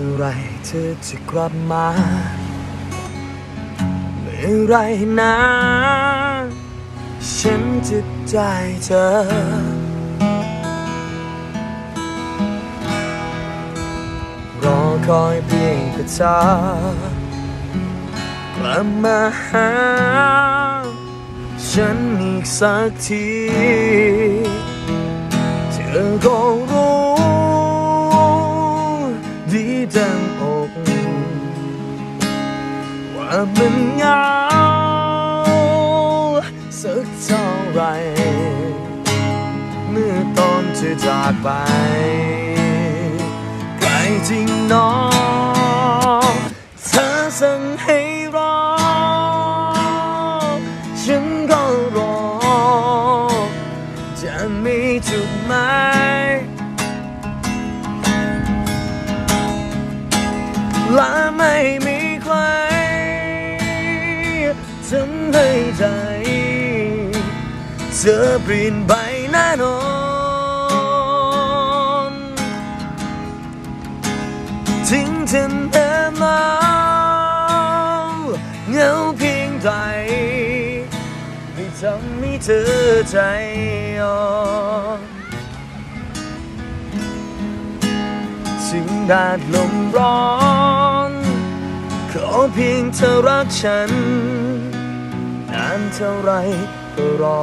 มื่อไรเธอจะกลับมา เมื่อไรนะ ฉันจะได้เจอ รอคอยเพียงแต่เธอกลับมาหา ฉันอีกสักที เธอก็รู้ ว่ามันเหงาสักเท่าไร เมื่อตอนเธอจากไปไกลจริงหนอเธอสั่งให้รอ ฉันก็รอ จะมีจุดหมายและไม่ ทำให้ใจเธอเปลี่ยนไปแน่นอนทิ้งเธอเดินแล้วเหงาเพียงใดไม่ทำให้เธอใจอ่อนถึงแดดลมร้อนขอเพียงเธอรักฉัน นานเท่าไรก็รอ